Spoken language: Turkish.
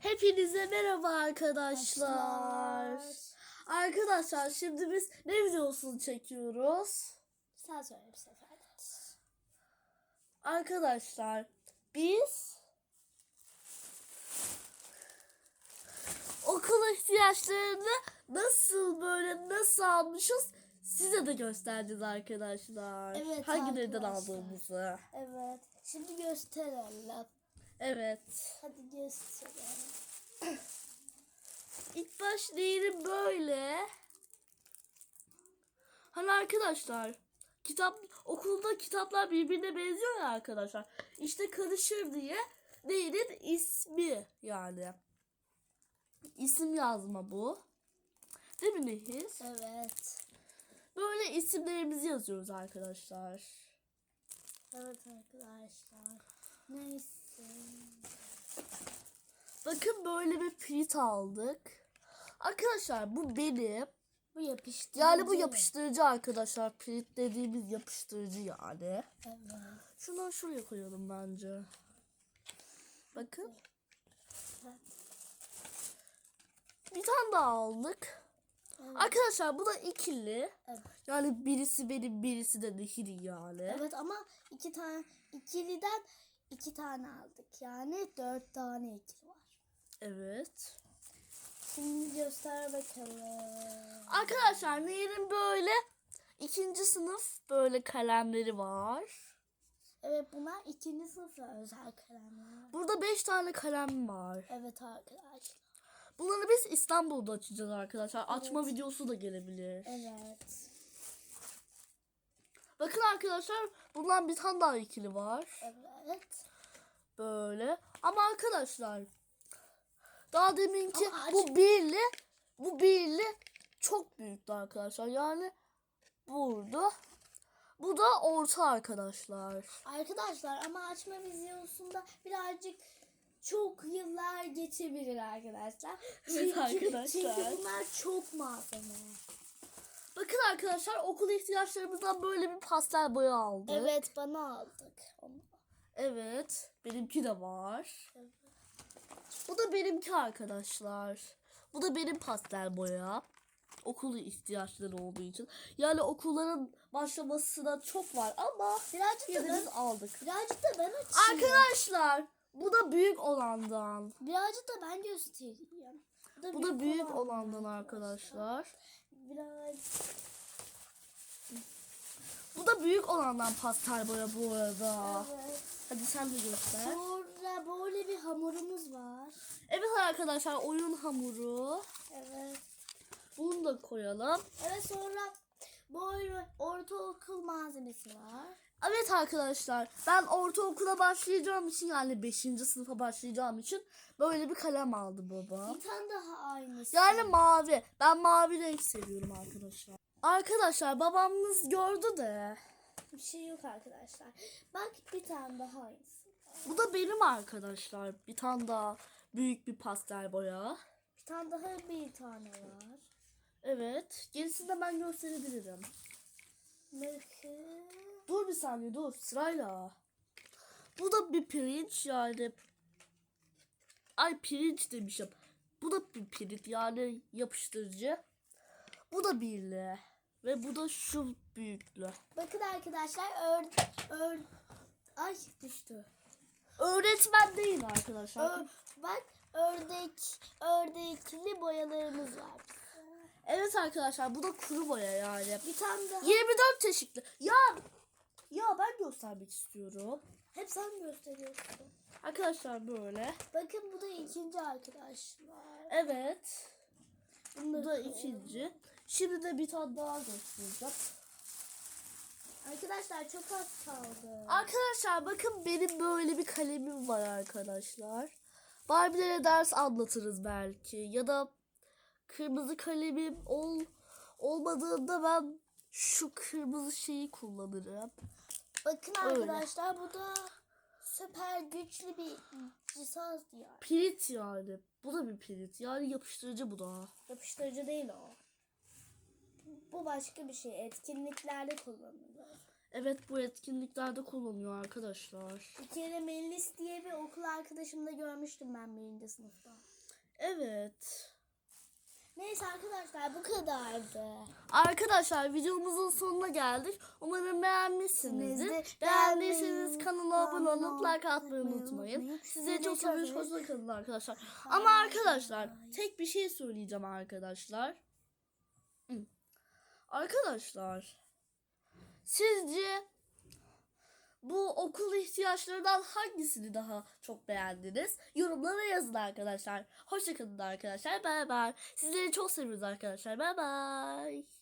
Hepinize merhaba arkadaşlar. Arkadaşlar şimdi biz ne videosunu çekiyoruz? Sen söyle bir sefer. Arkadaşlar biz okul ihtiyaçlarını nasıl böyle nasıl almışız size de göstereceğiz arkadaşlar. Evet Hangilerden arkadaşlar. aldığımızı. Evet. Şimdi gösterelim. Evet. Hadi gösterelim. İlk baş değeri böyle. Hani arkadaşlar kitap okulda kitaplar birbirine benziyor ya arkadaşlar. İşte karışır diye değerin ismi yani. İsim yazma bu. Değil mi Nehir? Evet. Böyle isimlerimizi yazıyoruz arkadaşlar. Evet arkadaşlar. Neyse. Bakın böyle bir prit aldık. Arkadaşlar bu benim. Bu yapıştırıcı. Yani bu yapıştırıcı arkadaşlar. Prit dediğimiz yapıştırıcı yani. Evet. Şundan şuraya koyalım bence. Bakın. Bir tane daha aldık. Evet. Arkadaşlar bu da ikili. Evet. Yani birisi benim birisi de Nehir'in yani. Evet ama iki tane ikiliden iki tane aldık. Yani dört tane ikili var. Evet. Şimdi göster bakalım. Arkadaşlar Nehir'in böyle ikinci sınıf böyle kalemleri var. Evet bunlar ikinci sınıfa özel kalemler. Burada beş tane kalem var. Evet arkadaşlar. Bunları biz İstanbul'da açacağız arkadaşlar. Açma videosu da gelebilir. Evet. Bakın arkadaşlar bundan bir tane daha ikili var. Evet. Böyle. Ama arkadaşlar daha deminki bu birli bu birli çok büyüktü arkadaşlar. Yani burada bu da orta arkadaşlar. Arkadaşlar ama açma videosunda birazcık çok yıllar geçebilir arkadaşlar. Çünkü, arkadaşlar. çünkü bunlar çok malzeme. Bakın arkadaşlar okul ihtiyaçlarımızdan böyle bir pastel boya aldık. Evet bana aldık. onu. Evet. Benimki de var. Evet. Bu da benimki arkadaşlar. Bu da benim pastel boya. Okul ihtiyaçları olduğu için. Yani okulların başlamasına çok var ama Birazcık da ben, aldık. birazcık da ben açayım. Arkadaşlar bu da büyük olandan. Birazcık da ben göstereyim. Bu da büyük olan olandan arkadaşlar. Biraz Bu da büyük olandan pastel boya bu arada. evet. Hadi sen de göster. Sonra böyle bir hamurumuz var. Evet arkadaşlar oyun hamuru. Evet. Bunu da koyalım. Evet sonra böyle ortaokul malzemesi var. Evet arkadaşlar ben ortaokula başlayacağım için yani 5. sınıfa başlayacağım için böyle bir kalem aldı baba. Bir tane daha aynısı. Yani mavi. Ben mavi renk seviyorum arkadaşlar. Arkadaşlar babamız gördü de. bir şey yok arkadaşlar. Bak bir tane daha aynısı. Bu da benim arkadaşlar. Bir tane daha büyük bir pastel boya. Bir tane daha bir tane var. Evet. Gerisini de ben gösterebilirim. Bakın. Dur bir saniye dur sırayla. Bu da bir pirinç yani. Ay pirinç demişim. Bu da bir pirinç yani yapıştırıcı. Bu da birli. Ve bu da şu büyüklü. Bakın arkadaşlar ör, ör, ay düştü. Öğretmen değil arkadaşlar. Ör, bak ördek, ördekli boyalarımız var. Evet arkadaşlar bu da kuru boya yani. Bir tane daha. 24 çeşitli. Ya ya ben göstermek istiyorum. Hep sen gösteriyorsun. Arkadaşlar böyle. Bakın bu da ikinci arkadaşlar. Evet. Bu da ikinci. Şimdi de bir tane daha göstereceğim. Arkadaşlar çok az kaldı. Arkadaşlar bakın benim böyle bir kalemim var arkadaşlar. Barbie'lere ders anlatırız belki. Ya da kırmızı kalemim ol, olmadığında ben şu kırmızı şeyi kullanırım. Bakın Öyle. arkadaşlar bu da süper güçlü bir cihaz diyor. Pirit yani. Bu da bir pirit. Yani yapıştırıcı bu da. Yapıştırıcı değil o. Bu başka bir şey. Etkinliklerde kullanılır. Evet bu etkinliklerde kullanıyor arkadaşlar. Bir kere Melis diye bir okul arkadaşımda görmüştüm ben birinci sınıfta. Evet. Neyse arkadaşlar bu kadardı. Arkadaşlar videomuzun sonuna geldik. Umarım beğenmişsinizdir. Beğendiyseniz kanala abone olup like atmayı unutmayın. Size çok seviyoruz. çok Hoşça kalın arkadaşlar. Ama arkadaşlar tek bir şey söyleyeceğim arkadaşlar. Arkadaşlar sizce bu okul ihtiyaçlarından hangisini daha çok beğendiniz? Yorumlara yazın arkadaşlar. Hoşçakalın arkadaşlar. Bay bay. Sizleri çok seviyoruz arkadaşlar. Bay bay.